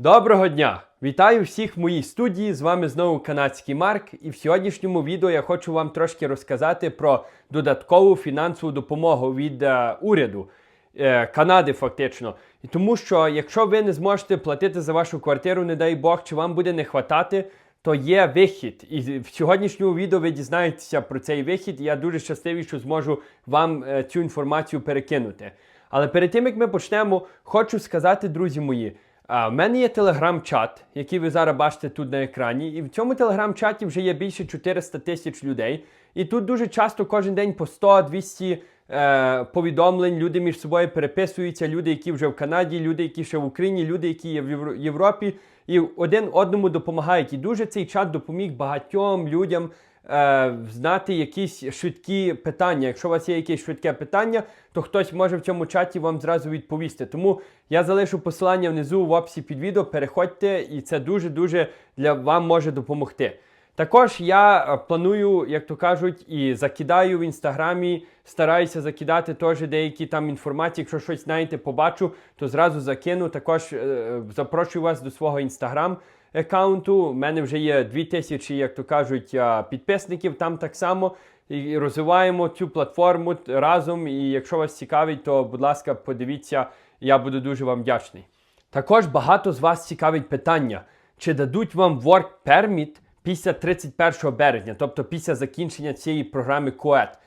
Доброго дня! Вітаю всіх в моїй студії. З вами знову канадський Марк. І в сьогоднішньому відео я хочу вам трошки розказати про додаткову фінансову допомогу від е, уряду е, Канади, фактично. І тому що якщо ви не зможете платити за вашу квартиру, не дай Бог, чи вам буде не хватати, то є вихід. І в сьогоднішньому відео ви дізнаєтеся про цей вихід. І я дуже щасливий, що зможу вам е, цю інформацію перекинути. Але перед тим як ми почнемо, хочу сказати, друзі мої. А, в мене є телеграм-чат, який ви зараз бачите тут на екрані. І в цьому телеграм-чаті вже є більше 400 тисяч людей. І тут дуже часто кожен день по 100-200 е, повідомлень. Люди між собою переписуються, люди, які вже в Канаді, люди, які ще в Україні, люди, які є в Євро- Європі, і один одному допомагають. І дуже цей чат допоміг багатьом людям е, знати якісь швидкі питання. Якщо у вас є якесь швидке питання, то хтось може в цьому чаті вам зразу відповісти. Тому я залишу посилання внизу в описі під відео. Переходьте, і це дуже-дуже для вам може допомогти. Також я е, планую, як то кажуть, і закидаю в інстаграмі, стараюся закидати теж деякі там інформації. Якщо щось знаєте, побачу, то зразу закину. Також е, запрошую вас до свого інстаграм аккаунту. У мене вже є 2000, як то кажуть, підписників там так само. І розвиваємо цю платформу разом. І якщо вас цікавить, то будь ласка, подивіться, я буду дуже вам вдячний. Також багато з вас цікавить питання, чи дадуть вам work permit після 31 березня, тобто після закінчення цієї програми КОЕТ.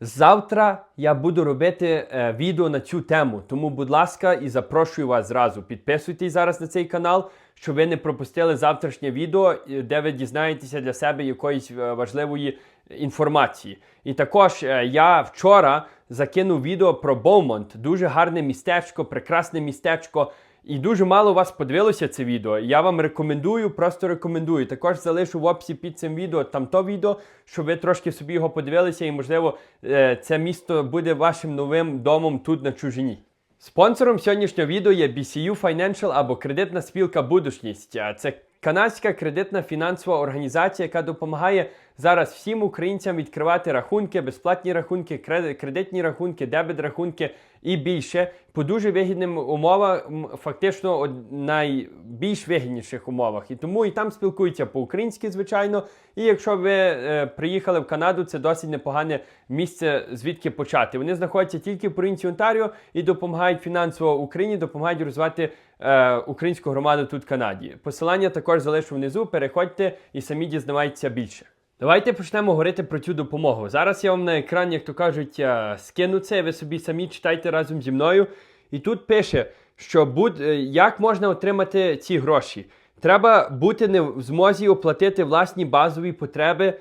Завтра я буду робити е, відео на цю тему, тому, будь ласка, і запрошую вас зразу. Підписуйтесь зараз на цей канал, щоб ви не пропустили завтрашнє відео, е, де ви дізнаєтеся для себе якоїсь е, важливої інформації. І також е, я вчора закинув відео про Боумонт. Дуже гарне містечко, прекрасне містечко. І дуже мало вас подивилося це відео. Я вам рекомендую, просто рекомендую. Також залишу в описі під цим відео там то відео, щоб ви трошки собі його подивилися, і, можливо, е, це місто буде вашим новим домом тут на чужині. Спонсором сьогоднішнього відео є BCU Financial або кредитна спілка Будучність. А Це канадська кредитна фінансова організація, яка допомагає зараз всім українцям відкривати рахунки, безплатні рахунки, кредитні рахунки, дебет рахунки і більше по дуже вигідним умовам, фактично найбільш вигідніших умовах. І тому і там спілкуються по-українськи, звичайно. І якщо ви е, приїхали в Канаду, це досить непогане місце, звідки почати. Вони знаходяться тільки в провінції Онтаріо і допомагають фінансово Україні, допомагають розвивати е, українську громаду тут в Канаді. Посилання також залишу внизу. Переходьте і самі дізнавайтеся більше. Давайте почнемо говорити про цю допомогу. Зараз я вам на екрані, як то кажуть, е, скину це, ви собі самі читайте разом зі мною. І тут пише, що буд, е, як можна отримати ці гроші. Треба бути не в змозі оплатити власні базові потреби,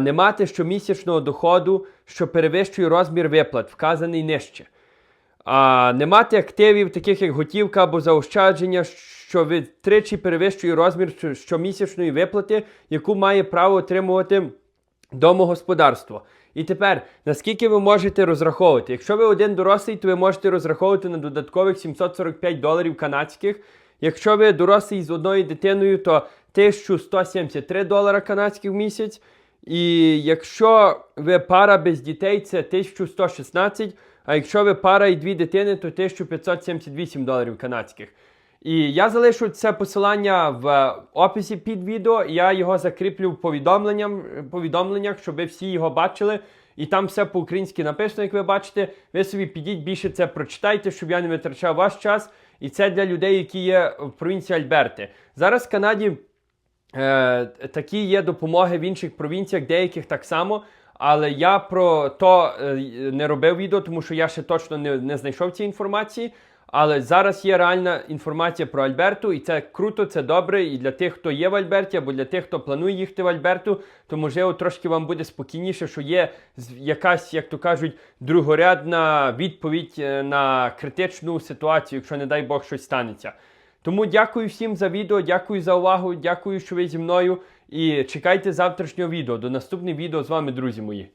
не мати щомісячного доходу, що перевищує розмір виплат, вказаний нижче. А, не мати активів, таких як готівка або заощадження, що втричі перевищує розмір щомісячної виплати, яку має право отримувати домогосподарство. І тепер, наскільки ви можете розраховувати? Якщо ви один дорослий, то ви можете розраховувати на додаткових 745 доларів канадських. Якщо ви дорослий з одною дитиною, то 1173 долара канадських в місяць. І якщо ви пара без дітей, це 1116. А якщо ви пара і дві дитини, то 1578 доларів канадських. І я залишу це посилання в описі під відео. Я його закріплю в повідомленням, повідомленнях, щоб ви всі його бачили. І там все по-українськи написано, як ви бачите. Ви собі підіть більше це прочитайте, щоб я не витрачав ваш час. І це для людей, які є в провінції Альберти. Зараз в Канаді е, такі є допомоги в інших провінціях, деяких так само. Але я про то е, не робив відео, тому що я ще точно не, не знайшов цієї інформації. Але зараз є реальна інформація про Альберту, і це круто, це добре. І для тих, хто є в Альберті, або для тих, хто планує їхати в Альберту, то можливо трошки вам буде спокійніше, що є якась, як то кажуть, другорядна відповідь е, на критичну ситуацію, якщо не дай Бог щось станеться. Тому дякую всім за відео, дякую за увагу, дякую, що ви зі мною. І чекайте завтрашнього відео. До наступного відео з вами, друзі мої.